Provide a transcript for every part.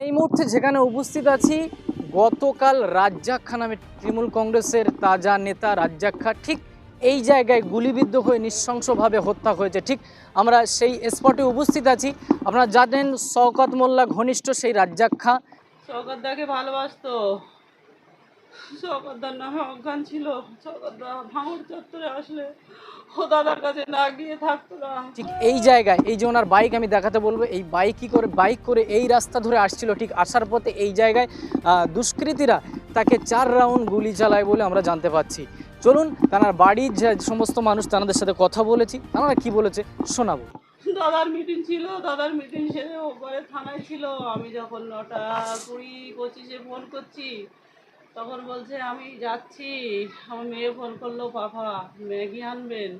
এই মুহূর্তে যেখানে উপস্থিত আছি, গতকাল রাজ্জাক নামে তৃণমূল কংগ্রেসের তাজা নেতা রাজ্জাক ঠিক এই জায়গায় গুলিবিদ্ধ হয়ে নৃশংসভাবে হত্যা হয়েছে। ঠিক আমরা সেই স্পটে উপস্থিত আছি। আপনারা জানেন শওকত মোল্লা ঘনিষ্ঠ সেই রাজ্জাক খা শওকতদাকে ভালোবাসতো। শওকতদার নামে অজ্ঞান ছিল। শওকতদা ভাঙড় চত্বরে আসলে ও দাদার কাছে না গিয়ে থাকতো না। ঠিক এই জায়গায় এই যে ওনার বাইক আমি দেখাতে বলব এই বাইক কি করে বাইক করে এই রাস্তা ধরে আসছিল ঠিক আসার পথে এই জায়গায় দুষ্কৃতীরা তাকে চার রাউন্ড গুলি চালায় বলে আমরা জানতে পাচ্ছি। চলুন তার বাড়ির যে সমস্ত মানুষ তাদের সাথে কথা বলেছি। তারা কি বলেছে শোনাবো। দাদার মিটিং ছিল দাদার মিটিং সেরে ওপরে থানায় ছিল আমি যখন নটা কুড়ি পঁচিশে ফোন করছি তখন বলছে, আমি যাচ্ছি। আমার মেয়ে ফোন করল পাপা ম্যাগি আনবেন?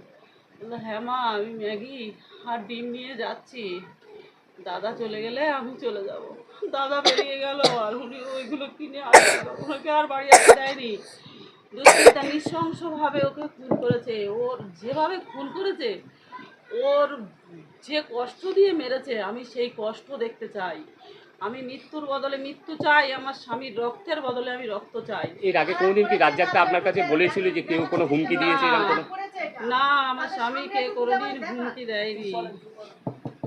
বলল হ্যাঁ মা, আমি ম্যাগি আর ডিম নিয়ে যাচ্ছি। দাদা চলে গেলে আমি চলে যাব। দাদা বেরিয়ে গেল আর উনি ওইগুলো কিনে ওনাকে আর বাড়ি আসতে দেয়নি। দুষ্কৃতা নৃশংসভাবে ওকে খুন করেছে। ওর যেভাবে খুন করেছে, ওর যে কষ্ট দিয়ে মেরেছে, আমি সেই কষ্ট দেখতে চাই। আমি মৃত্যুর বদলে মৃত্যু চাই আমার স্বামীর রক্তের বদলে আমি রক্ত চাই। এর আগে কোনোদিন কি রাজ্জাকটা আপনার কাছে বলেছিল যে কেউ কোনো হুমকি দিয়েছে এরকম কোনো? না আমার স্বামীকে কোনোদিন হুমকি দেয়নি।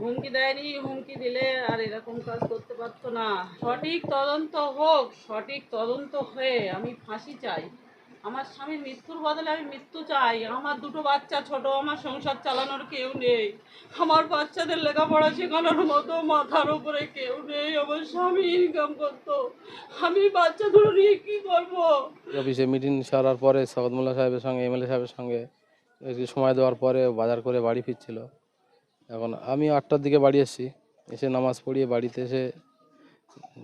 হুমকি দেয়নি হুমকি দিলে আর এরকম কাজ করতে পারতো না। সঠিক তদন্ত হোক সঠিক তদন্ত হয়ে আমি ফাঁসি চাই। আমার স্বামী মৃত্যুর বদলে আমি মৃত্যু চাই। আমার দুটো বাচ্চা ছোট, আমার সংসার চালানোর কেউ নেই। আমার বাচ্চাদের লেখাপড়া শেখানোর মতো মাথার উপরে কেউ নেই। আমার স্বামী ইনকাম করতো। আমি বাচ্চা দুটো নিয়ে কী করব? অফিসে মিটিং সারার পরে শকত সাহেবের সঙ্গে এমএলএ সাহেবের সঙ্গে একটু সময় দেওয়ার পরে বাজার করে বাড়ি ফিরছিল। এখন আমি আটটার দিকে বাড়ি এসেছি। এসে নামাজ পড়িয়ে বাড়িতে এসে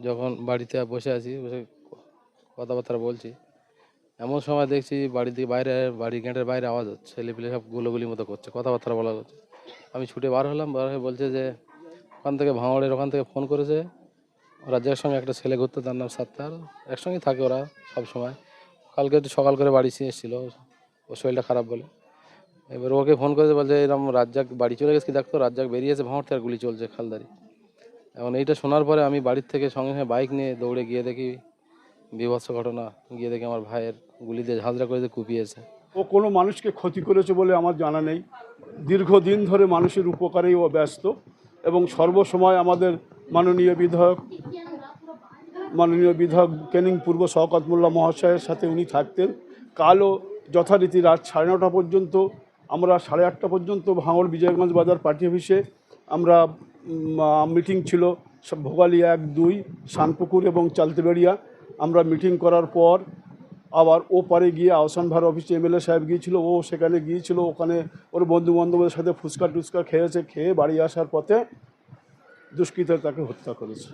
যখন বাড়িতে বসে আছি, বসে কথাবার্তা বলছি। এমন সময় দেখছি বাড়ি থেকে বাইরে বাড়ি গেটের বাইরে আওয়াজ হচ্ছে, ছেলেপিলে সব গুলোগুলির মতো করছে, কথাবার্তা বলা হচ্ছে। আমি ছুটে বার হলাম, বার হয়ে বলছে যে, ওখান থেকে ভাঙড়ের ওখান থেকে ফোন করেছে। রাজ্যের সঙ্গে একটা ছেলে ঘুরতে, তার নাম সাত্তার, একসঙ্গে থাকে ওরা সব সময়। কালকে একটু সকাল করে বাড়ি এসেছিল, ওর শরীরটা খারাপ বলে। এবার ওকে ফোন করেছে, বলছে এরকম রাজ্জাক, বাড়ি চলে গেছে কি দেখতো রাজ্জাক বেরিয়েছে ভাঁড় থেকে গুলি চলছে খালদারি। এখন এইটা শোনার পরে আমি বাড়ির থেকে সঙ্গে সঙ্গে বাইক নিয়ে দৌড়ে গিয়ে দেখি বিভৎস ঘটনা। গিয়ে দেখি আমার ভাইয়ের গুলি দিয়ে ঝাঁঝরা করে কুপিয়েছে। ও কোনো মানুষকে ক্ষতি করেছে বলে আমার জানা নেই। দীর্ঘদিন ধরে মানুষের উপকারেই ও ব্যস্ত এবং সর্বসময় আমাদের মাননীয় বিধায়ক মাননীয় বিধায়ক ক্যানিং পূর্ব শওকত মোল্লা মহাশয়ের সাথে উনি থাকতেন। কালও যথারীতি রাত সাড়ে নটা পর্যন্ত আমরা সাড়ে আটটা পর্যন্ত ভাঙড় বিজয়গঞ্জ বাজার পার্টি অফিসে আমরা মিটিং ছিল। ভোগালী এক, দুই, শানপুকুর এবং চালতেবেড়িয়া। আমরা মিটিং করার পর আবার ও পারে গিয়ে আহসান ভার অফিসে এমএলএ সাহেব গিয়েছিল, ও সেখানে গিয়েছিল, ওখানে ওর বন্ধু বান্ধবদের সাথে ফুচকা টুচকা খেয়েছে, খেয়ে বাড়ি আসার পথে দুষ্কৃত তাকে হত্যা করেছে।